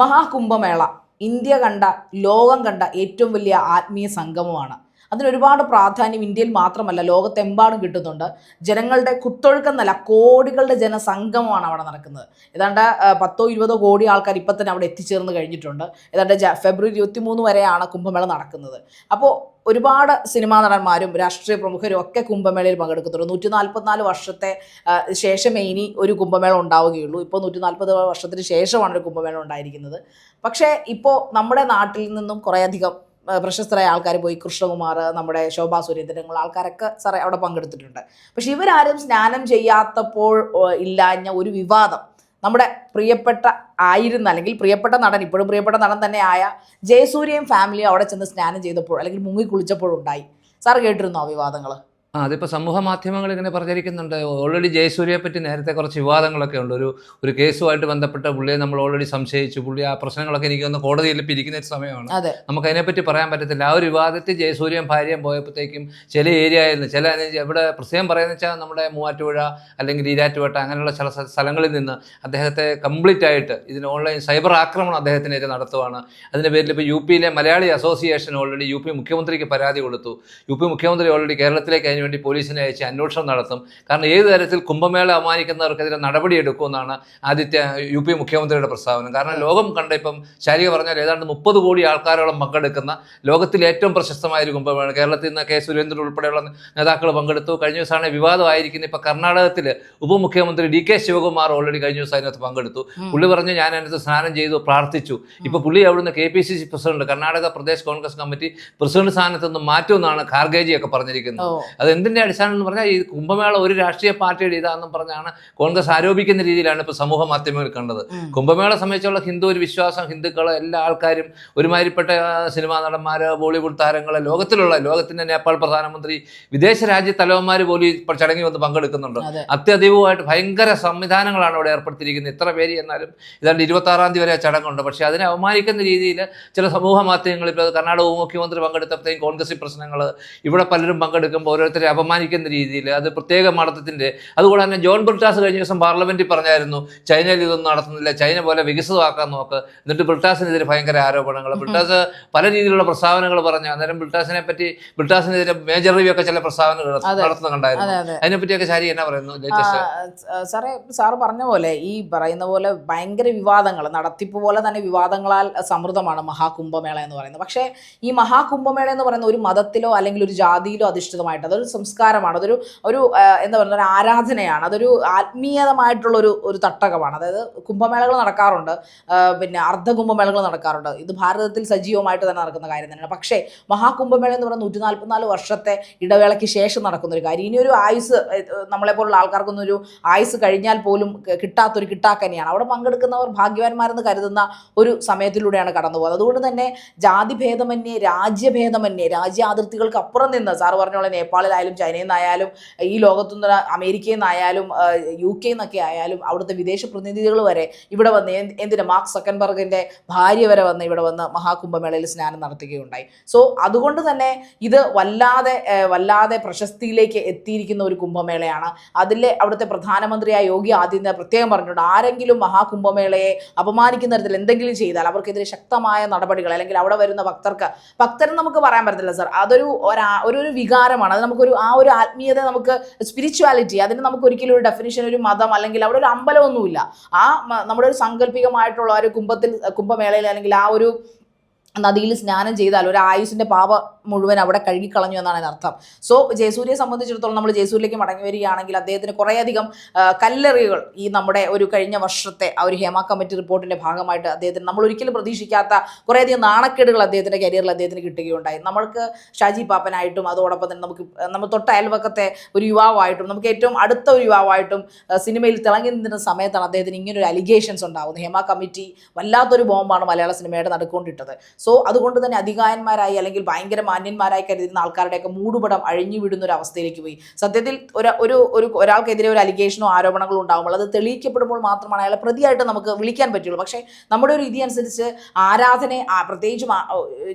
Maha Kumbh Mela. India കണ്ട ലോകം കണ്ട ഏറ്റവും വലിയ ആത്മീയ സംഗമമാണ്. അതിന് ഒരുപാട് പ്രാധാന്യം ഇന്ത്യയിൽ മാത്രമല്ല ലോകത്തെമ്പാടും കിട്ടുന്നുണ്ട്. ജനങ്ങളുടെ കുത്തൊഴുക്കെന്നല്ല കോടികളുടെ ജനസംഗമമാണ് അവിടെ നടക്കുന്നത്. ഏതാണ്ട് പത്തോ ഇരുപതോ കോടി ആൾക്കാർ ഇപ്പം തന്നെ അവിടെ എത്തിച്ചേർന്ന് കഴിഞ്ഞിട്ടുണ്ട്. ഏതാണ്ട് ഫെബ്രുവരി ഇരുപത്തി മൂന്ന് വരെയാണ് കുംഭമേള നടക്കുന്നത്. അപ്പോൾ ഒരുപാട് സിനിമാ നടന്മാരും രാഷ്ട്രീയ പ്രമുഖരും ഒക്കെ കുംഭമേളയിൽ പങ്കെടുക്കുന്നുണ്ട്. നൂറ്റി നാൽപ്പത്തിനാല് വർഷത്തെ ശേഷമേ ഇനി ഒരു കുംഭമേള ഉണ്ടാവുകയുള്ളൂ. ഇപ്പോൾ നൂറ്റി നാൽപ്പത് വർഷത്തിന് ശേഷമാണ് ഒരു കുംഭമേള ഉണ്ടായിരിക്കുന്നത്. പക്ഷേ ഇപ്പോൾ നമ്മുടെ നാട്ടിൽ നിന്നും കുറേയധികം പ്രശസ്തരായ ആൾക്കാർ പോയി കൃഷ്ണകുമാർ നമ്മുടെ ശോഭാ സുരേന്ദ്രൻ അങ്ങനെയുള്ള ആൾക്കാരൊക്കെ സാറേ അവിടെ പങ്കെടുത്തിട്ടുണ്ട്. പക്ഷെ ഇവരാരും സ്നാനം ചെയ്യാത്തപ്പോൾ ഇല്ലാഞ്ഞ ഒരു വിവാദം നമ്മുടെ പ്രിയപ്പെട്ട ആയിരുന്ന അല്ലെങ്കിൽ പ്രിയപ്പെട്ട നടൻ ഇപ്പോഴും പ്രിയപ്പെട്ട നടൻ തന്നെയായ ജയസൂര്യയും ഫാമിലി അവിടെ ചെന്ന് സ്നാനം ചെയ്തപ്പോൾ അല്ലെങ്കിൽ മുങ്ങി കുളിച്ചപ്പോഴുണ്ടായി സാർ കേട്ടിരുന്നോ വിവാദങ്ങൾ ആ അതിപ്പോൾ സമൂഹ മാധ്യമങ്ങൾ ഇങ്ങനെ പ്രചരിക്കുന്നുണ്ട് ഓൾറെഡി ജയസൂര്യയെ പറ്റി നേരത്തെ കുറച്ച് വിവാദങ്ങളൊക്കെ ഉണ്ട്. ഒരു ഒരു കേസുമായിട്ട് ബന്ധപ്പെട്ട പുള്ളിയെ നമ്മൾ ഓൾറെഡി സംശയിച്ചു. പുള്ളി ആ പ്രശ്നങ്ങളൊക്കെ എനിക്ക് ഒന്ന് കോടതിയിൽ പിരിക്കുന്ന ഇരിക്കുന്ന ഒരു സമയമാണ്. നമുക്ക് അതിനെപ്പറ്റി പറയാൻ പറ്റത്തില്ല. ആ ഒരു വിവാദത്തിൽ ജയസൂര്യൻ ഭാര്യയും പോയപ്പോഴത്തേക്കും ചില ഏരിയയിൽ ചില ഇവിടെ പ്രത്യേകം പറയുന്നത് വെച്ചാൽ നമ്മുടെ മൂവാറ്റുപുഴ അല്ലെങ്കിൽ ഈരാറ്റുപേട്ട അങ്ങനെയുള്ള ചില സ്ഥലങ്ങളിൽ നിന്ന് അദ്ദേഹത്തെ കംപ്ലീറ്റ് ആയിട്ട് ഇതിന് ഓൺലൈൻ സൈബർ ആക്രമണം അദ്ദേഹത്തിനെതിരെ നടത്തുവാണ്. അതിന്റെ പേരിൽ ഇപ്പോൾ യു പിയിലെ Malayali association already U P മുഖ്യമന്ത്രിക്ക് പരാതി കൊടുത്തു. യു പി മുഖ്യമന്ത്രി ഓൾറെഡി കേരളത്തിലേക്ക് അതിന് വേണ്ടി പോലീസിനെ അയച്ച് അന്വേഷണം നടത്തും. കാരണം ഏത് തരത്തിൽ കുംഭമേള അപമാനിക്കുന്നവർക്കെതിരെ നടപടിയെടുക്കുമെന്നാണ് ആദ്യത്തെ യു പി മുഖ്യമന്ത്രിയുടെ പ്രസ്താവന. കാരണം ലോകം കണ്ട ഇപ്പം ശാരിക പറഞ്ഞാൽ ഏതാണ്ട് മുപ്പത് കോടി ആൾക്കാരോളം പങ്കെടുക്കുന്ന ലോകത്തിലെ ഏറ്റവും പ്രശസ്തമായ ഒരു കുംഭമേള കേരളത്തിൽ നിന്ന് കെ സുരേന്ദ്രൻ ഉൾപ്പെടെയുള്ള നേതാക്കൾ പങ്കെടുത്തു. കഴിഞ്ഞ ദിവസമാണ് വിവാദമായിരിക്കുന്ന ഇപ്പം കർണാടകത്തിൽ ഉപമുഖ്യമന്ത്രി ഡി കെ ശിവകുമാർ ഓൾറെഡി കഴിഞ്ഞ ദിവസം അതിനകത്ത് പങ്കെടുത്തു. പുള്ളി പറഞ്ഞു ഞാൻ അതിനകത്ത് സ്നാനം ചെയ്തു പ്രാർത്ഥിച്ചു. ഇപ്പം പുള്ളി അവിടുന്ന് K P C C president Karnataka Pradesh Congress committee president സ്ഥാനത്ത് നിന്ന് മാറ്റുമെന്നാണ് ഖാർഗേജി ഒക്കെ പറഞ്ഞിരിക്കുന്നത്. ഓ. അത് എന്തിന്റെ അടിസ്ഥാനം എന്ന് പറഞ്ഞാൽ ഈ കുംഭമേള ഒരു രാഷ്ട്രീയ പാർട്ടിയുടെ ഇതാണെന്നും പറഞ്ഞാണ് കോൺഗ്രസ് ആരോപിക്കുന്ന രീതിയിലാണ് ഇപ്പോൾ സമൂഹ മാധ്യമങ്ങൾ കണ്ടത്. കുംഭമേള സംബന്ധിച്ചുള്ള ഹിന്ദു ഒരു വിശ്വാസം ഹിന്ദുക്കൾ എല്ലാ ആൾക്കാരും ഒരുമാതിരിപ്പെട്ട സിനിമാ നടന്മാർ ബോളിവുഡ് താരങ്ങൾ ലോകത്തിലുള്ള ലോകത്തിന്റെ നേപ്പാൾ പ്രധാനമന്ത്രി വിദേശ രാജ്യ തലവന്മാർ പോലും ഇപ്പോൾ ചടങ്ങിൽ വന്ന് പങ്കെടുക്കുന്നുണ്ട്. അതെ. അത്യധികമായിട്ട് ഭയങ്കര സംവിധാനങ്ങളാണ് അവിടെ ഏർപ്പെടുത്തിയിരിക്കുന്നത്. ഇത്ര പേര് എന്നാലും ഇതാണ്ട് ഇരുപത്തി ആറാം തീയതി വരെ ആ ചടങ്ങുണ്ട്. പക്ഷേ അതിനെ അവമാനിക്കുന്ന രീതിയിൽ ചില സമൂഹ മാധ്യമങ്ങളിൽ ഇപ്പോൾ കർണാടക ഉപമുഖ്യമന്ത്രി പങ്കെടുത്തപ്പോഴത്തേക്കും കോൺഗ്രസ് പ്രശ്നങ്ങൾ ഇവിടെ പലരും പങ്കെടുക്കുമ്പോൾ ഓരോരുത്തരെ അപമാനിക്കുന്ന രീതിയിൽ അത് പ്രത്യേക മഠത്തിന്റെ അതുകൊണ്ട് തന്നെ ജോൺ ബ്രിട്ടാസ് കഴിഞ്ഞ ദിവസം പാർലമെന്റിൽ പറഞ്ഞായിരുന്നു ചൈനയിൽ ഇതൊന്നും നടത്തുന്നില്ല ചൈന പോലെ വികസിതമാക്കാൻ നോക്ക്. എന്നിട്ട് ബ്രിട്ടാസിനെതിരെ ഭയങ്കര ആരോപണങ്ങൾ. ബ്രിട്ടാസ് പല രീതിയിലുള്ള പ്രസ്താവനകൾ പറഞ്ഞു. അന്നേരം ബ്രിട്ടാസിനെ പറ്റി ബ്രിട്ടാസിനെതിരെ മേജർ റിവ്യൂ ഒക്കെ ചില പ്രസ്താവനകൾ നടത്തുന്നുണ്ടായിരുന്നു അതിനെപ്പറ്റിയൊക്കെ ശാരി എന്നാ പറയുന്നു? സാറേ സാറ് പറഞ്ഞ പോലെ ഈ പറയുന്ന പോലെ ഭയങ്കര വിവാദങ്ങൾ നടത്തിപ്പ് പോലെ തന്നെ വിവാദങ്ങളാൽ സമൃദ്ധമാണ് മഹാകുംഭമേള എന്ന് പറയുന്നത്. പക്ഷേ ഈ മഹാകുംഭമേള എന്ന് പറയുന്ന ഒരു മതത്തിലോ അല്ലെങ്കിൽ ഒരു ജാതിയിലോ അധിഷ്ഠിതമായിട്ട് അതൊരു സംസ്കാരമാണ്. അതൊരു ഒരു എന്താ പറയുക ഒരു ആരാധനയാണ്. അതൊരു ആത്മീയതമായിട്ടുള്ള ഒരു തട്ടകമാണ്. അതായത് കുംഭമേളകൾ നടക്കാറുണ്ട്. പിന്നെ അർദ്ധ കുംഭമേളകൾ നടക്കാറുണ്ട്. ഇത് ഭാരതത്തിൽ സജീവമായിട്ട് തന്നെ നടക്കുന്ന കാര്യം തന്നെയാണ്. പക്ഷേ മഹാകുംഭമേള എന്ന് പറയുന്ന നൂറ്റി നാൽപ്പത്തിനാല് വർഷത്തെ ഇടവേളയ്ക്ക് ശേഷം നടക്കുന്ന ഒരു കാര്യം ഇനിയൊരു ആയുസ് നമ്മളെ പോലുള്ള ആൾക്കാർക്കൊന്നും ഒരു ആയുസ് കഴിഞ്ഞാൽ പോലും കിട്ടാത്തൊരു കിട്ടാക്കനെയാണ് അവിടെ പങ്കെടുക്കുന്നവർ ഭാഗ്യവാന്മാരെന്ന് കരുതുന്ന ഒരു സമയത്തിലൂടെയാണ് കടന്നു പോകുന്നത്. അതുകൊണ്ട് തന്നെ ജാതിഭേദമന്യേ രാജ്യഭേദമന്യേ രാജ്യാതിർത്തികൾക്ക് അപ്പുറം നിന്ന് സാറ് പറഞ്ഞോളെ പോലെ നേപ്പാളിലായാലും ചൈനയിൽ നിന്നായാലും ഈ ലോകത്തു നിന്ന് അമേരിക്കയിൽ നിന്നായാലും യു കെയിൽ നിന്നൊക്കെ ആയാലും അവിടുത്തെ വിദേശ പ്രതിനിധികൾ വരെ ഇവിടെ വന്ന് എന്ത് എന്തിന് മാർക്ക് സക്കൻബർഗിന്റെ ഭാര്യ വരെ വന്ന് ഇവിടെ വന്ന് മഹാകുംഭമേളയിൽ സ്നാനം നടത്തുകയുണ്ടായി. സോ അതുകൊണ്ട് തന്നെ ഇത് വല്ലാതെ വല്ലാതെ പ്രശസ്തിയിലേക്ക് എത്തിയിരിക്കുന്ന ഒരു കുംഭമേളയാണ്. അതിലെ അവിടുത്തെ പ്രധാനമന്ത്രിയായ യോഗി ആദിത്യനാഥ് പ്രത്യേകം പറഞ്ഞിട്ടുണ്ട്. ആരെങ്കിലും മഹാകുംഭമേളയെ അപമാനിക്കുന്ന തരത്തിൽ എന്തെങ്കിലും ചെയ്താൽ അവർക്കെതിരെ ശക്തമായ നടപടികൾ അല്ലെങ്കിൽ അവിടെ വരുന്ന ഭക്തർക്ക് ഭക്തരെന്ന് നമുക്ക് പറയാൻ പറ്റത്തില്ല സർ. അതൊരു ഒരു വികാരമാണ്. അത് നമുക്കൊരു ആ ഒരു ആത്മീയത നമുക്ക് സ്പിരിച്വാലിറ്റി അതിന് നമുക്ക് ഒരിക്കലും ഒരു ഡെഫിനിഷൻ ഒരു മതം അല്ലെങ്കിൽ അവിടെ ഒരു അമ്പലമൊന്നുമില്ല. ആ നമ്മുടെ ഒരു സാങ്കല്പികമായിട്ടുള്ള ഒരു കുംഭത്തിൽ കുംഭമേളയിൽ അല്ലെങ്കിൽ ആ ഒരു നദിയിൽ സ്നാനം ചെയ്താൽ ഒരു ആയുസിന്റെ പാപ മുഴുവൻ അവിടെ കഴുകിക്കളഞ്ഞു എന്നാണ് അതിനർത്ഥം സോ ജയസൂര്യയെ സംബന്ധിച്ചിടത്തോളം നമ്മൾ ജയസൂര്യയിലേക്ക് മടങ്ങി വരികയാണെങ്കിൽ അദ്ദേഹത്തിന് കുറേയധികം കല്ലെറികൾ ഈ നമ്മുടെ ഒരു കഴിഞ്ഞ വർഷത്തെ ആ ഒരു ഹേമ കമ്മിറ്റി റിപ്പോർട്ടിന്റെ ഭാഗമായിട്ട് അദ്ദേഹത്തിന് നമ്മൾ ഒരിക്കലും പ്രതീക്ഷിക്കാത്ത കുറേയധികം നാണക്കേടുകൾ അദ്ദേഹത്തിന്റെ കരിയറിൽ അദ്ദേഹത്തിന് കിട്ടുകയുണ്ടായി. നമ്മൾക്ക് ഷാജി പാപ്പനായിട്ടും അതോടൊപ്പം തന്നെ നമുക്ക് നമ്മൾ തൊട്ട അയൽവക്കത്തെ ഒരു യുവാവായിട്ടും നമുക്ക് ഏറ്റവും അടുത്ത ഒരു യുവാവായിട്ടും സിനിമയിൽ തിളങ്ങി നിന്ന സമയത്താണ് അദ്ദേഹത്തിന് ഇങ്ങനൊരു അലിഗേഷൻസ് ഉണ്ടാകുന്നത് ഹേമ കമ്മിറ്റി വല്ലാത്തൊരു ബോംബാണ് മലയാള സിനിമയുടെ നടക്കൊണ്ടിട്ടത്. സോ സോ അതുകൊണ്ട് തന്നെ അധികായന്മാരായി അല്ലെങ്കിൽ ഭയങ്കര മാന്യന്മാരായി കരുതുന്ന ആൾക്കാരുടെയൊക്കെ മൂടുപടം അഴിഞ്ഞു വിടുന്ന ഒരു അവസ്ഥയിലേക്ക് പോയി. സത്യത്തിൽ ഒരു ഒരു ഒരു ഒരാൾക്കെതിരെ ഒരു അലിഗേഷനോ ആരോപണങ്ങളോ ഉണ്ടാകുമ്പോൾ അത് തെളിയിക്കപ്പെടുമ്പോൾ മാത്രമാണ് അയാളെ പ്രതിയായിട്ട് നമുക്ക് വിളിക്കാൻ പറ്റുള്ളൂ. പക്ഷേ നമ്മുടെ ഒരു രീതി അനുസരിച്ച് ആരാധന പ്രത്യേകിച്ചും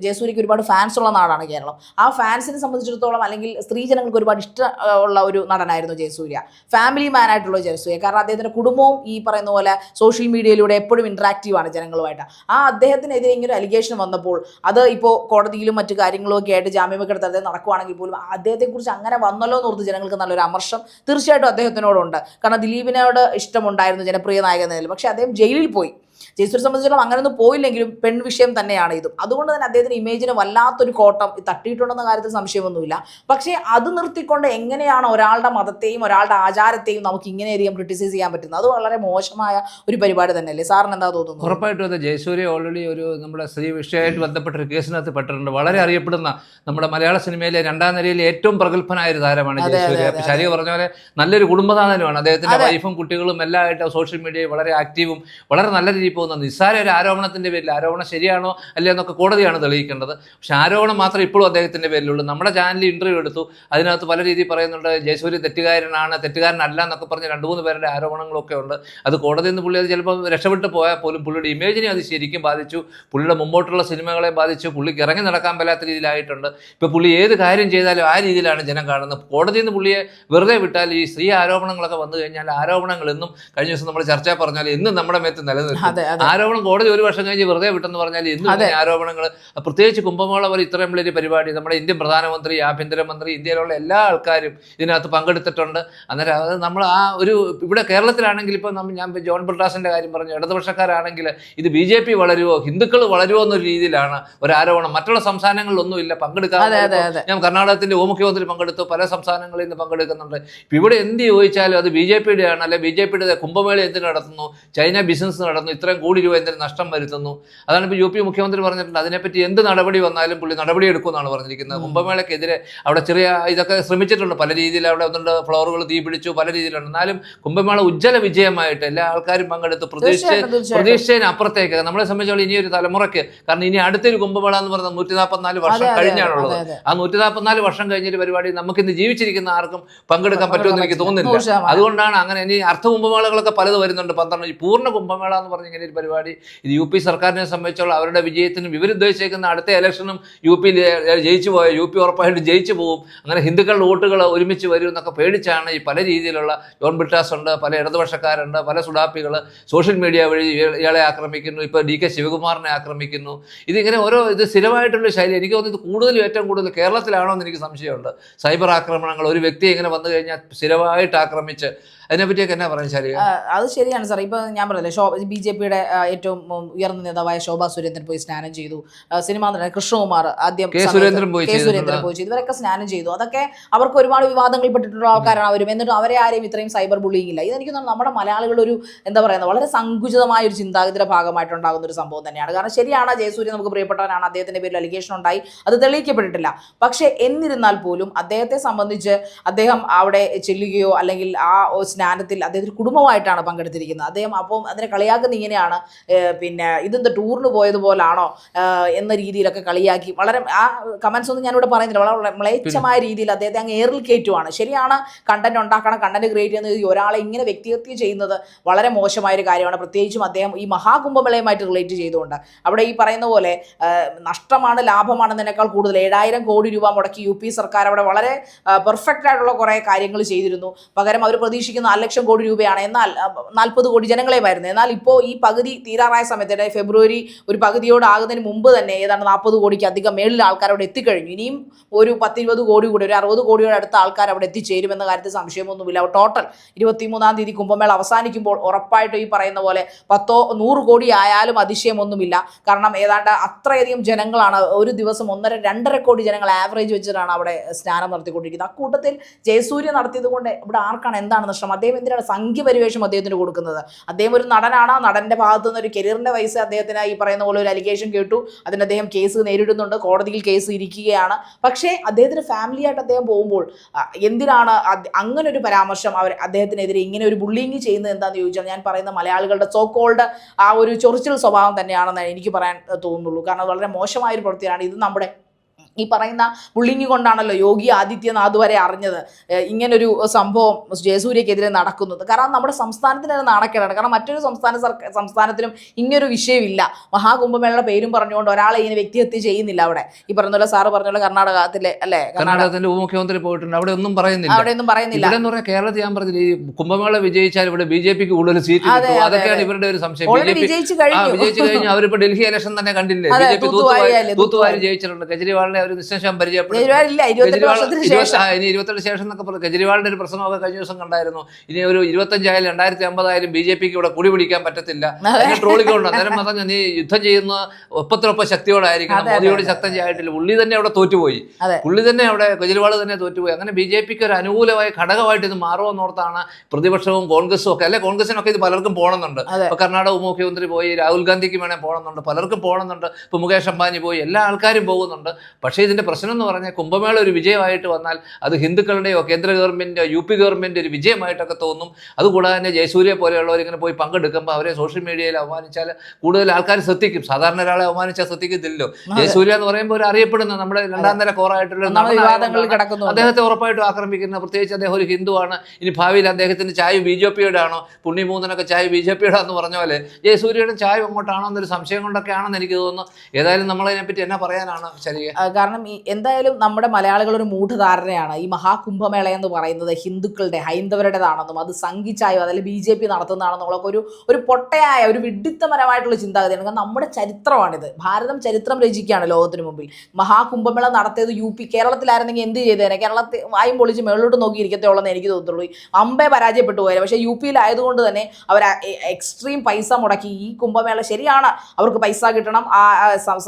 ജയസൂരിക്ക് ഒരുപാട് ഫാൻസ് ഉള്ള നാടാണ് കേരളം. ആ ഫാൻസിനെ സംബന്ധിച്ചിടത്തോളം അല്ലെങ്കിൽ സ്ത്രീജനങ്ങൾക്ക് ഒരുപാട് ഇഷ്ടം ഉള്ള ഒരു നടനായിരുന്നു ജയസൂര്യ. ഫാമിലി മാൻ ആയിട്ടുള്ള ജയസൂര്യ. കാരണം അദ്ദേഹത്തിന്റെ കുടുംബവും ഈ പറയുന്ന പോലെ സോഷ്യൽ മീഡിയയിലൂടെ എപ്പോഴും ഇൻട്രാക്റ്റീവാണ് ജനങ്ങളുമായിട്ട്. ആ അദ്ദേഹത്തിനെതിരെ ഇങ്ങനെ ഒരു അലിഗേഷൻ വന്നപ്പോൾ അത് ഇപ്പോൾ കോടതിയിലും മറ്റു കാര്യങ്ങളും ഒക്കെ ആയിട്ട് ജാമ്യമൊക്കെ എടുത്ത് അദ്ദേഹം നടക്കുവാണെങ്കിൽ പോലും അദ്ദേഹത്തെക്കുറിച്ച് അങ്ങനെ വന്നല്ലോ എന്ന് ഓർത്ത് ജനങ്ങൾക്ക് നല്ലൊരു അമർഷം തീർച്ചയായിട്ടും അദ്ദേഹത്തിനോടുണ്ട്. കാരണം ദിലീപിനോട് ഇഷ്ടമുണ്ടായിരുന്നു ജനപ്രിയ നായകൻ എന്നതിൽ. പക്ഷേ അദ്ദേഹം ജയിലിൽ പോയി. ജയസൂര്യെ സംബന്ധിച്ചിടത്തോളം അങ്ങനെയൊന്നും പോയില്ലെങ്കിലും പെൺ വിഷയം തന്നെയാണ് ഇതും. അതുകൊണ്ട് തന്നെ അദ്ദേഹത്തിന് ഇമേജിന് വല്ലാത്തൊരു കോട്ടം തട്ടിയിട്ടുണ്ടെന്ന കാര്യത്തിൽ സംശയമൊന്നുമില്ല. പക്ഷേ അത് നിർത്തിക്കൊണ്ട് എങ്ങനെയാണ് ഒരാളുടെ മതത്തെയും ഒരാളുടെ ആചാരത്തെയും നമുക്ക് ഇങ്ങനെയധികം ക്രിട്ടിസൈസ് ചെയ്യാൻ പറ്റുന്നത്? അത് വളരെ മോശമായ ഒരു പരിപാടി തന്നെയല്ലേ? സാറിന് എന്താ തോന്നുന്നു ഉറപ്പായിട്ടും അതെ. ജയസൂര്യ ഓൾറെഡി ഒരു നമ്മുടെ സ്ത്രീ വിഷയമായിട്ട് ബന്ധപ്പെട്ട ഒരു കേസിനകത്ത് പെട്ടിട്ടുണ്ട്. വളരെ അറിയപ്പെടുന്ന നമ്മുടെ മലയാള സിനിമയിലെ രണ്ടാം നിരയിലെ ഏറ്റവും പ്രഗത്ഭനായ ഒരു താരമാണ് ജയസൂര്യ. ശരി പറഞ്ഞ പോലെ നല്ലൊരു കുടുംബനാഥനുമാണ്. അദ്ദേഹത്തിന്റെ വൈഫും കുട്ടികളും എല്ലാം ആയിട്ട് സോഷ്യൽ മീഡിയയിൽ വളരെ ആക്റ്റീവും വളരെ നല്ല രീതിയിൽ പോകുന്ന നിസ്സാര ഒരു ആരോപണത്തിന്റെ പേരിൽ ആരോപണം ശരിയാണോ അല്ലേ എന്നൊക്കെ കോടതിയാണ് തെളിയിക്കേണ്ടത്. പക്ഷെ ആരോപണം മാത്രം ഇപ്പോഴും അദ്ദേഹത്തിന്റെ പേരിലുള്ളൂ. നമ്മുടെ ചാനലിൽ ഇന്റർവ്യൂ എടുത്തു. അതിനകത്ത് പല രീതിയിൽ പറയുന്നുണ്ട് ജയസൂര്യ തെറ്റുകാരനാണ് തെറ്റുകാരനല്ല എന്നൊക്കെ പറഞ്ഞ് രണ്ട് മൂന്ന് പേരുടെ ആരോപണങ്ങളൊക്കെ ഉണ്ട്. അത് കോടതിയിൽ നിന്ന് പുള്ളി അത് ചിലപ്പോൾ രക്ഷപ്പെട്ട് പോയാൽ പോലും പുള്ളിയുടെ ഇമേജിനെ അത് ശരിക്കും ബാധിച്ചു. പുള്ളിയുടെ മുമ്പോട്ടുള്ള സിനിമകളെ ബാധിച്ചു. പുള്ളിക്ക് ഇറങ്ങി നടക്കാൻ പറ്റാത്ത രീതിയിലായിട്ടുണ്ട്. ഇപ്പോൾ പുള്ളി ഏത് കാര്യം ചെയ്താലും ആ രീതിയിലാണ് ജനം കാണുന്നത്. കോടതിയിൽ നിന്ന് പുള്ളിയെ വെറുതെ വിട്ടാൽ ഈ സ്ത്രീ ആരോപണങ്ങളൊക്കെ വന്നു കഴിഞ്ഞാൽ ആരോപണങ്ങൾ എന്നും കഴിഞ്ഞ ദിവസം നമ്മൾ ചർച്ച പറഞ്ഞാൽ എന്നും നമ്മുടെ മേത്ത് നിലനിൽക്കും. ആരോപണം കോടതി ഒരു വർഷം കഴിഞ്ഞ് വെറുതെ വിട്ടെന്ന് പറഞ്ഞാൽ ഇന്ന്. ആരോപണങ്ങൾ പ്രത്യേകിച്ച് കുംഭമേള പോലെ ഇത്രയും വലിയ പരിപാടി നമ്മുടെ ഇന്ത്യൻ പ്രധാനമന്ത്രി ആഭ്യന്തരമന്ത്രി ഇന്ത്യയിലുള്ള എല്ലാ ആൾക്കാരും ഇതിനകത്ത് പങ്കെടുത്തിട്ടുണ്ട്. അന്നേരം അത് നമ്മൾ ആ ഒരു ഇവിടെ കേരളത്തിലാണെങ്കിൽ ഇപ്പോൾ നമ്മൾ ഞാൻ ജോൺ ബ്രിട്ടാസിന്റെ കാര്യം പറഞ്ഞു ഇടതുപക്ഷക്കാരാണെങ്കിൽ ഇത് ബി ജെ പി വളരുവോ ഹിന്ദുക്കൾ വളരുവോ എന്നൊരു രീതിയിലാണ് ഒരു ആരോപണം മറ്റുള്ള സംസ്ഥാനങ്ങളിലൊന്നും ഇല്ല അതെ ഞാൻ കർണാടകത്തിന്റെ ഉപമുഖ്യമന്ത്രി പങ്കെടുത്തു പല സംസ്ഥാനങ്ങളിൽ നിന്ന് പങ്കെടുക്കുന്നുണ്ട്. ഇപ്പൊ ഇവിടെ എന്ത് ചോദിച്ചാലും അത് ബി ജെ പിയുടെ ആണ് അല്ലെ ബി ജെ പിയുടെ കുംഭമേള എന്തിനു നടത്തുന്നു? ചൈന ബിസിനസ് നടന്നു ഇത്രയും കോടി രൂപ എന്തിനു നഷ്ടം വരുത്തുന്നു? അതാണ് ഇപ്പോൾ യു പി മുഖ്യമന്ത്രി പറഞ്ഞിട്ടുണ്ട്. അതിനെപ്പറ്റി എന്ത് നടപടി വന്നാലും പുള്ളി നടപടി എടുക്കുമെന്നാണ് പറഞ്ഞിരിക്കുന്നത്. കുംഭമേളയ്ക്കെതിരെ അവിടെ ചെറിയ ഇതൊക്കെ ശ്രമിച്ചിട്ടുണ്ട്. പല രീതിയിൽ അവിടെ ഒന്നുണ്ട് ഫ്ലോറുകൾ തീ പിടിച്ചു പല രീതിയിലുണ്ട്. എന്നാലും കുംഭമേള ഉജ്ജ്വല വിജയമായിട്ട് എല്ലാ ആൾക്കാരും പങ്കെടുത്ത് പ്രതീക്ഷ പ്രതീക്ഷയിന് അപ്പുറത്തേക്ക്. നമ്മളെ സംബന്ധിച്ചോളം ഇനിയൊരു തലമുറയ്ക്ക് കാരണം ഇനി അടുത്തൊരു കുംഭമേള എന്ന് പറയുന്നത് നൂറ്റി നാൽപ്പത്തിനാല് വർഷം കഴിഞ്ഞാണുള്ളത്. ആ നൂറ്റി നാൽപ്പത്തിനാല് വർഷം കഴിഞ്ഞൊരു പരിപാടി നമുക്ക് ഇന്ന് ജീവിച്ചിരിക്കുന്ന ആർക്കും പങ്കെടുക്കാൻ പറ്റുമെന്ന് എനിക്ക് തോന്നുന്നില്ല. അതുകൊണ്ടാണ് അങ്ങനെ ഇനി അർത്ഥ കുംഭമേളകളൊക്കെ പലത് വരുന്നുണ്ട്. പന്ത്രണ്ട് പൂർണ കുംഭമേള എന്ന് പറഞ്ഞ ഇങ്ങനെ ഒരു പരിപാടി. ഇത് യു പി സർക്കാരിനെ സംബന്ധിച്ചുള്ള അവരുടെ വിജയത്തിനും ഇവരുദ്ദേശിക്കുന്ന അടുത്ത ഇലക്ഷനും യു പി ജയിച്ചു പോയ യു പി ഉറപ്പായിട്ട് ജയിച്ചു പോകും. അങ്ങനെ ഹിന്ദുക്കളുടെ വോട്ടുകൾ ഒരുമിച്ച് വരും എന്നൊക്കെ പേടിച്ചാണ് ഈ പല രീതിയിലുള്ള ജോൺ ബ്രിട്ടാസ് ഉണ്ട് പല ഇടതുപക്ഷക്കാരുണ്ട് പല സുഡാപ്പികൾ സോഷ്യൽ മീഡിയ വഴി ഇയാളെ ആക്രമിക്കുന്നു ഇപ്പോൾ ഡി കെ ശിവകുമാറിനെ ആക്രമിക്കുന്നു. ഇതിങ്ങനെ ഓരോ ഇത് സ്ഥിരമായിട്ടുള്ള ശൈലി. എനിക്ക് തോന്നുന്നു ഇത് കൂടുതലും ഏറ്റവും കൂടുതൽ കേരളത്തിലാണോ എന്ന് എനിക്ക് സംശയമുണ്ട്. സൈബർ ആക്രമണങ്ങൾ ഒരു വ്യക്തി ഇങ്ങനെ വന്നു കഴിഞ്ഞാൽ സ്ഥിരമായിട്ട് ആക്രമിച്ച് അതിനെപ്പറ്റിയൊക്കെ എന്നാ പറയാൻ ശരി അത് ശരിയാണ് സാർ ഇപ്പൊ ഞാൻ പറഞ്ഞില്ലേ ശോ ബി ജെ പിയുടെ ഏറ്റവും ഉയർന്ന നേതാവായ ശോഭാ സുരേന്ദ്രൻ പോയി സ്നാനം ചെയ്തു. സിനിമ നടൻ കൃഷ്ണകുമാർ ആദ്യം കെ. സുരേന്ദ്രൻ പോയി കെ സുരേന്ദ്രൻ പോയി ചെയ്തു. ഇവരൊക്കെ സ്നാനം ചെയ്തു. അതൊക്കെ അവർക്ക് ഒരുപാട് വിവാദങ്ങൾ പെട്ടിട്ടുള്ള ആൾക്കാരാണ് അവരും എന്നിട്ട് അവരെ ആരെയും ഇത്രയും സൈബർ ബുള്ളിങ് ഇല്ല. ഇതെനിക്ക് തോന്നുന്നു നമ്മുടെ മലയാളികൾ ഒരു എന്താ പറയുന്നത് വളരെ സങ്കുചിതമായ ഒരു ചിന്താഗതിയുടെ ഭാഗമായിട്ടുണ്ടാകുന്ന ഒരു സംഭവം തന്നെയാണ്. കാരണം ശരിയാണ് ജയസൂര്യ നമുക്ക് പ്രിയപ്പെട്ടവനാണ്. അദ്ദേഹത്തിന്റെ പേരിൽ അലിഗേഷൻ ഉണ്ടായി. അത് തെളിയിക്കപ്പെട്ടിട്ടില്ല. പക്ഷേ എന്നിരുന്നാൽ പോലും അദ്ദേഹത്തെ സംബന്ധിച്ച് അദ്ദേഹം അവിടെ ചെല്ലുകയോ അല്ലെങ്കിൽ ആ സ്നാനത്തിൽ അദ്ദേഹത്തിന് കുടുംബമായിട്ടാണ് പങ്കെടുത്തിരിക്കുന്നത്. അദ്ദേഹം അപ്പം അതിനെ കളിയാക്കുന്ന ഇങ്ങനെയാണ് പിന്നെ ഇതെന്ത് ടൂറിന് പോയതുപോലാണോ എന്ന രീതിയിലൊക്കെ കളിയാക്കി. വളരെ ആ കമൻസ് ഒന്നും ഞാനിവിടെ പറയുന്നില്ല. വളരെ മ്ലേച്ഛമായ രീതിയിൽ അദ്ദേഹത്തെ അങ്ങ് ഏറിൽ കയറ്റുവാണ് ശരിയാണ് കണ്ടന്റ് ഉണ്ടാക്കണം കണ്ടന്റ് ക്രിയേറ്റ് ചെയ്യുന്ന ചെയ്യുന്നത് ഒരാളെ ഇങ്ങനെ വ്യക്തിഹത്യ ചെയ്യുന്നത് വളരെ മോശമായ ഒരു കാര്യമാണ്. പ്രത്യേകിച്ചും അദ്ദേഹം ഈ മഹാകുംഭമേളയുമായിട്ട് റിലേറ്റ് ചെയ്തുകൊണ്ട്. അവിടെ ഈ പറയുന്ന പോലെ നഷ്ടമാണ് ലാഭമാണെന്നതിനേക്കാൾ കൂടുതൽ ഏഴായിരം കോടി രൂപ മുടക്കി യു പി സർക്കാർ അവിടെ വളരെ പെർഫെക്റ്റ് ആയിട്ടുള്ള കുറേ കാര്യങ്ങൾ ചെയ്തിരുന്നു. പകരം അവർ പ്രതീക്ഷിക്കുന്ന നാല് ലക്ഷം കോടി രൂപയാണ്. എന്നാൽ നാൽപ്പത് കോടി ജനങ്ങളെ ജനങ്ങളെയുമായിരുന്നു എന്നാൽ ഇപ്പോൾ ഈ പകുതി തീരാറായ സമയത്ത് ഫെബ്രുവരി ഒരു പകുതിയോടാകുന്നതിന് മുമ്പ് തന്നെ ഏതാണ്ട് നാൽപ്പത് കോടിക്ക് അധികം മേളിൽ ആൾക്കാർ അവിടെ എത്തിക്കഴിഞ്ഞു. ഇനിയും ഒരു പത്തിരുപത് കോടി കൂടി ഒരു അറുപത് കോടിയുടെ അടുത്ത ആൾക്കാർ അവിടെ എത്തിച്ചേരുമെന്ന കാര്യത്തിൽ സംശയമൊന്നുമില്ല. ടോട്ടൽ ഇരുപത്തിമൂന്നാം തീയതി കുംഭമേള അവസാനിക്കുമ്പോൾ ഉറപ്പായിട്ടും ഈ പറയുന്ന പോലെ പത്തോ നൂറ് കോടി ആയാലും അതിശയമൊന്നുമില്ല. കാരണം ഏതാണ്ട് അത്രയധികം ജനങ്ങളാണ് ഒരു ദിവസം ഒന്നര രണ്ടര കോടി ജനങ്ങൾ ആവറേജ് വെച്ചിട്ടാണ് അവിടെ സ്നാനം നടത്തിക്കൊണ്ടിരിക്കുന്നത്. അക്കൂട്ടത്തിൽ ജയസൂര്യ നടത്തിയത് കൊണ്ട് ഇവിടെ ആർക്കാണ് എന്താണ് നഷ്ടം? അദ്ദേഹം എന്തിനാണ് സംഖ്യപരിവേഷം അദ്ദേഹത്തിന് കൊടുക്കുന്നത്? അദ്ദേഹം ഒരു നടനാണ്. നടന്റെ ഭാഗത്തു നിന്ന് ഒരു കരിയറിന്റെ വയസ്സ് അദ്ദേഹത്തിന് ഈ പറയുന്ന പോലെ ഒരു അലിഗേഷൻ കേട്ടു. അതിന് അദ്ദേഹം കേസ് നേരിടുന്നുണ്ട്. കോടതിയിൽ കേസ് ഇരിക്കുകയാണ്. പക്ഷേ അദ്ദേഹത്തിന് ഫാമിലി ആയിട്ട് അദ്ദേഹം പോകുമ്പോൾ എന്തിനാണ് അങ്ങനെ ഒരു പരാമർശം അവർ അദ്ദേഹത്തിനെതിരെ ഇങ്ങനെ ഒരു ബുള്ളിങ് ചെയ്യുന്നത് എന്താണെന്ന് ചോദിച്ചാൽ ഞാൻ പറയുന്ന മലയാളികളുടെ സോ കോൾഡ് ആ ഒരു ചൊറിച്ചിൽ സ്വഭാവം തന്നെയാണെന്ന് എനിക്ക് പറയാൻ തോന്നുന്നുള്ളൂ. കാരണം വളരെ മോശമായ ഒരു പ്രവൃത്തിയാണ്. ഇത് നമ്മുടെ ഈ പറയുന്ന ബുള്ളിങ് കൊണ്ടാണല്ലോ യോഗി ആദിത്യനാഥ് വരെ അറിഞ്ഞത്. ഇങ്ങനൊരു സംഭവം ജയസൂര്യക്കെതിരെ നടക്കുന്നത്. കാരണം നമ്മുടെ സംസ്ഥാനത്തിന് അത് നാണക്കേടാണ്. കാരണം മറ്റൊരു സംസ്ഥാന സർക്കാർ സംസ്ഥാനത്തിനും ഇങ്ങനൊരു വിഷയമില്ല. മഹാകുംഭമേളയുടെ പേരും പറഞ്ഞുകൊണ്ട് ഒരാളെ ഇങ്ങനെ വ്യക്തിഹത്യ ചെയ്യുന്നില്ല അവിടെ. ഈ പറഞ്ഞ പോലെ സാറ് പറഞ്ഞ പോലെ കർണാടകത്തിലെ അല്ലെ? കർണാടക കർണാടകത്തിന്റെ ഉപമുഖ്യമന്ത്രി പോയിട്ടുണ്ട്. അവിടെ ഒന്നും പറയുന്നില്ല. അവിടെ ഒന്നും പറയുന്നില്ല. ഇവിടെ എന്ന് പറഞ്ഞാൽ കേരളത്തിൽ ഞാൻ പറഞ്ഞില്ല ഈ കുംഭമേള വിജയിച്ചാൽ ഇവിടെ ബി ജെ പിക്ക് കൂടുതൽ സീറ്റ് കിട്ടും. അതൊക്കെയാണ് ഇവരുടെ ഒരു സംശയം. വിജയിച്ചു കഴിഞ്ഞു. അവരിപ്പോ ഡൽഹി ഇലക്ഷൻ തന്നെ കണ്ടില്ലേ? ബി ജെ പി തൂത്തുവാരി തൂത്തുവാരി. ജയിച്ചിട്ടുണ്ട്. കെജ്രിവാളിനെ അവർ നിശേഷം ശേഷം. ഇനി ഇരുപത്തെട്ട് ശേഷം എന്നൊക്കെ പറഞ്ഞു. കെജ്രിവാളിന്റെ ഒരു പ്രശ്നമൊക്കെ കഴിഞ്ഞ ദിവസം കണ്ടായിരുന്നു. ഇനി ഒരു ഇരുപത്തഞ്ചായാലും രണ്ടായിരത്തി അമ്പതായാലും ബി ജെ പിക്ക് ഇവിടെ കുടി പിടിക്കാൻ പറ്റത്തില്ല. ട്രോളിക്കൊണ്ട് അന്നേരം പറഞ്ഞു നീ യുദ്ധം ചെയ്യുന്ന ഒപ്പത്തിനൊപ്പം ശക്തിയോടായിരിക്കണം. മോദിയോട് ശക്തം ചെയ്യായിട്ടില്ല ഉള്ളി തന്നെ അവിടെ തോറ്റുപോയി. ഉള്ളി തന്നെ അവിടെ കെജ്രിവാൾ തന്നെ തോറ്റുപോയി. അങ്ങനെ ബി ജെ പിക്ക് ഒരു അനുകൂലമായ ഘടകമായിട്ട് ഇത് മാറുമെന്നോർത്താണ് പ്രതിപക്ഷവും കോൺഗ്രസും ഒക്കെ. അല്ലെ കോൺഗ്രസിനൊക്കെ ഇത് പലർക്കും പോകണമെന്നുണ്ട്. ഇപ്പൊ കർണാടക മുഖ്യമന്ത്രി പോയി രാഹുൽ ഗാന്ധിക്ക് വേണേൽ പോകണമെന്നുണ്ട്. പലർക്കും പോകണമെന്നുണ്ട്. ഇപ്പൊ മുകേഷ് അംബാനി പോയി. എല്ലാ ആൾക്കാരും പോകുന്നുണ്ട്. പക്ഷേ ഇതിന്റെ പ്രശ്നം എന്ന് പറഞ്ഞാൽ കുംഭമേള ഒരു വിജയമായിട്ട് വന്നാൽ അത് ഹിന്ദുക്കളുടെയോ കേന്ദ്ര ഗവൺമെന്റോ യു പി ഗവൺമെന്റ് ഒരു വിജയമായിട്ടൊക്കെ തോന്നും. അതുകൂടാതെ തന്നെ ജയസൂര്യ പോലെയുള്ളവർ ഇങ്ങനെ പോയി പങ്കെടുക്കുമ്പോൾ അവരെ സോഷ്യൽ മീഡിയയിൽ അവമാനിച്ചാൽ കൂടുതൽ ആൾക്കാർ ശ്രദ്ധിക്കും. സാധാരണ ഒരാളെ അവമാനിച്ചാൽ ശ്രദ്ധിക്കത്തില്ലല്ലോ. ജയസൂര്യ എന്ന് പറയുമ്പോൾ ഒരു അറിയപ്പെടുന്ന നമ്മുടെ രണ്ടാം നില കോറായിട്ടുള്ള അദ്ദേഹത്തെ ഉറപ്പായിട്ടും ആക്രമിക്കുന്ന പ്രത്യേകിച്ച് അദ്ദേഹം ഒരു ഹിന്ദുവാണ്. ഇനി ഭാവിയിൽ അദ്ദേഹത്തിന് ചായ ബി ജെ പിയുടെ ആണോ പുണ്യമൂന്നനൊക്കെ ചായ ബി ജെ പിയുടെ എന്ന് പറഞ്ഞ പോലെ ജയസൂര്യയുടെ ചായ അങ്ങോട്ടാണോ എന്നൊരു സംശയം കൊണ്ടൊക്കെയാണെന്ന് എനിക്ക് തോന്നുന്നു. ഏതായാലും നമ്മളതിനെപ്പറ്റി എന്നാ പറയാനാണ് ശരിയെ ആ, കാരണം ഈ എന്തായാലും നമ്മുടെ മലയാളികൾ ഒരു മൂഢധാരണയാണ്. ഈ മഹാകുംഭമേള എന്ന് പറയുന്നത് ഹിന്ദുക്കളുടെ ഹൈന്ദവരുടേതാണെന്നും അത് സംഘിച്ചായോ അതിൽ ബി ജെ പി നടത്തുന്നതാണെന്നുള്ളൊക്കെ ഒരു ഒരു പൊട്ടയായ ഒരു വിഡിത്തപരമായിട്ടുള്ള ചിന്താഗതിയാണ്. കാരണം നമ്മുടെ ചരിത്രമാണിത്. ഭാരതം ചരിത്രം രചിക്കുകയാണ് ലോകത്തിന് മുമ്പിൽ. മഹാകുംഭമേള നടത്തിയത് യു പി കേരളത്തിലായിരുന്നെങ്കിൽ എന്ത് ചെയ്തേനെ? കേരളത്തിൽ വായും പൊളിച്ച് മേളിലോട്ട് നോക്കിയിരിക്കത്തേ ഉള്ളെന്ന് എനിക്ക് തോന്നുന്നുള്ളൂ. അമ്പേ പരാജയപ്പെട്ടു പോയത് പക്ഷേ യു പിയിലായതുകൊണ്ട് തന്നെ അവർ എക്സ്ട്രീം പൈസ മുടക്കി. ഈ കുംഭമേള ശരിയാണ്. അവർക്ക് പൈസ കിട്ടണം. ആ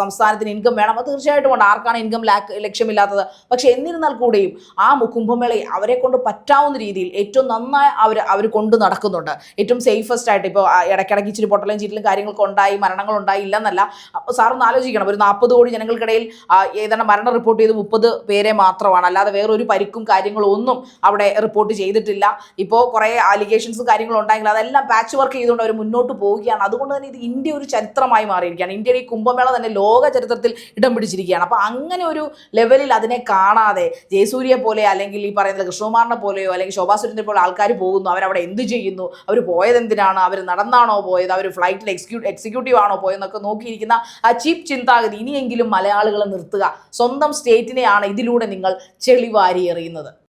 സംസ്ഥാനത്തിന് ഇൻകം വേണം. അത് തീർച്ചയായിട്ടും ഉണ്ട്. ആർക്കാണ് ഇൻകം ലാക്ക് ലക്ഷ്യമില്ലാത്തത്. പക്ഷെ എന്നിരുന്നാൽ കൂടിയും ആ കുംഭമേളയെ അവരെ കൊണ്ട് പറ്റാവുന്ന രീതിയിൽ ഏറ്റവും നന്നായി അവർ അവർ കൊണ്ട് നടക്കുന്നുണ്ട്. ഏറ്റവും സേഫസ്റ്റ് ആയിട്ട് ഇപ്പോൾ ഇടയ്ക്കിടയ്ക്ക് ഇച്ചിരി പൊട്ടലും ചീറ്റലും കാര്യങ്ങളൊക്കെ ഉണ്ടായി മരണങ്ങൾ ഉണ്ടായി അപ്പോൾ സാറൊന്ന് ആലോചിക്കണം. ഒരു നാൽപ്പത് കോടി ജനങ്ങൾക്കിടയിൽ ഏതാണ്ട് മരണം റിപ്പോർട്ട് ചെയ്ത് മുപ്പത് പേരെ മാത്രമാണ്. അല്ലാതെ വേറൊരു പരിക്കും കാര്യങ്ങളും ഒന്നും അവിടെ റിപ്പോർട്ട് ചെയ്തിട്ടില്ല. ഇപ്പോൾ കുറേ അലിഗേഷൻസ് കാര്യങ്ങളും ഉണ്ടെങ്കിൽ അതെല്ലാം പാച്ച് വർക്ക് ചെയ്തുകൊണ്ട് അവർ മുന്നോട്ട് പോവുകയാണ്. അതുകൊണ്ട് തന്നെ ഇത് ഇന്ത്യ ഒരു ചരിത്രമായി മാറിയിരിക്കുകയാണ്. ഇന്ത്യയുടെ ഈ കുംഭമേള തന്നെ ലോക ചരിത്രത്തിൽ ഇടം പിടിച്ചിരിക്കുകയാണ്. അപ്പോൾ അങ്ങനെ ഒരു ലെവലിൽ അതിനെ കാണാതെ ജയസൂര്യ പോലെ അല്ലെങ്കിൽ ഈ പറയുന്ന കൃഷ്ണകുമാറിനെ പോലെയോ അല്ലെങ്കിൽ ശോഭാ സുരേന്ദ്രനെ പോലെ ആൾക്കാർ പോകുന്നു. അവരവിടെ എന്ത് ചെയ്യുന്നു? അവർ പോയത് എന്തിനാണ്? അവർ നടന്നാണോ പോയത്? അവർ ഫ്ലൈറ്റിൽ എക്സിക്യൂ എക്സിക്യൂട്ടീവ് ആണോ പോയതെന്നൊക്കെ നോക്കിയിരിക്കുന്ന ആ ചീപ്പ് ചിന്താഗതി ഇനിയെങ്കിലും മലയാളികളെ നിർത്തുക. സ്വന്തം സ്റ്റേറ്റിനെയാണ് ഇതിലൂടെ നിങ്ങൾ ചെളിവാരി എറിയുന്നത്.